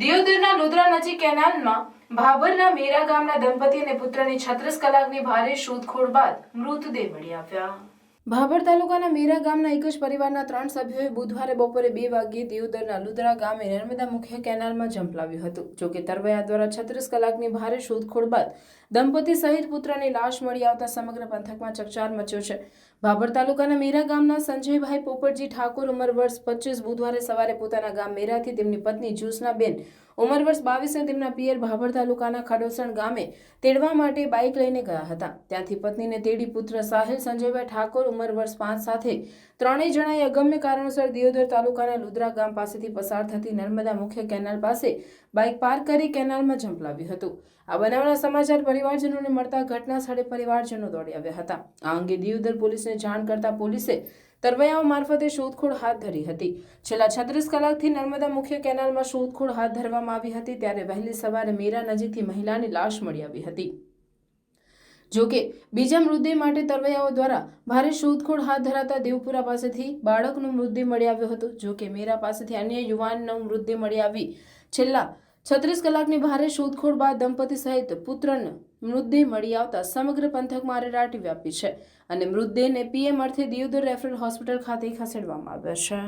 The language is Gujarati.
દિયોદરના લુદ્રા નજીક કેનાલમાં ભાભરના મેરા ગામના દંપતી અને પુત્રની છત્રીસ કલાકની ભારે શોધખોળ બાદ મૃતદેહ મળી આવ્યા. ભાભર તાલુકાના મેરા ગામના એક જ પરિવારના ત્રણ સભ્યોએ બુધવારે બપોરે બે વાગ્યે દેવદરના લુદરા ગામે નર્મદા મુખ્ય કેનાલમાં ઝંપલાવ્યું હતું, જોકે તરવૈયા દ્વારા છત્રીસ કલાકની ભારે શોધખોળ બાદ દંપતી સહિત પુત્રની લાશ મળી આવતા સમગ્ર પંથકમાં ચકચાર મચ્યો છે. ભાભર તાલુકાના મેરા ગામના સંજયભાઈ પોપટજી ઠાકોર ઉંમર વર્ષ પચીસ બુધવારે સવારે પોતાના ગામ મેરાથી તેમની પત્ની જ્યોત્સનાબેન ઉંમર વર્ષ બાવીસને તેમના પિયર ભાભર તાલુકાના ખાડોસણ ગામે તેડવા માટે બાઇક લઈને ગયા હતા. ત્યાંથી પત્નીને તેડી પુત્ર સાહિલ સંજયભાઈ ઠાકોર ઉંમર વર્ષ પાંચ સાથે ત્રણેય જણાએ અગમ્ય કારણોસર દિયોદર તાલુકાના લુદ્રા ગામ પાસેથી પસાર થતી નર્મદા મુખ્ય કેનાલ પાસે બાઇક પાર્ક કરી કેનાલમાં ઝંપલાવ્યું હતું. આ બનાવના સમાચાર પરિવારજનોને મળતા ઘટના સ્થળે પરિવારજનો દોડી આવ્યા હતા. આ અંગે દિયોદર પોલીસને જાણ કરતા પોલીસે તરવૈયાઓ મારફતે શોધખોળ હાથ ધરી હતી. છેલ્લા છત્રીસ કલાકથી નર્મદા મુખ્ય કેનાલમાં શોધખોળ હાથ ધરવામાં આવી હતી, ત્યારે વહેલી સવારે મેરા નજીકથી મહિલાની લાશ મળી આવી હતી. જોકે, બીજા મૃતદેહ માટે તરવૈયાઓ દ્વારા ભારે શોધખોળ હાથ ધરાતા દેવપુરા પાસેથી બાળકનો મૃતદેહ મળી આવ્યો હતો. જોકે, મેરા પાસેથી અન્ય યુવાનનો મૃતદેહ મળી આવી છેલ્લા છત્રીસ કલાકની ભારે શોધખોળ બાદ દંપતી સહિત પુત્રનો મૃતદેહ મળી આવતા સમગ્ર પંથકમાં અરેરાટી વ્યાપી છે અને મૃતદેહને પીએમ અર્થે દિયોદર રેફરલ હોસ્પિટલ ખાતે ખસેડવામાં આવ્યો છે.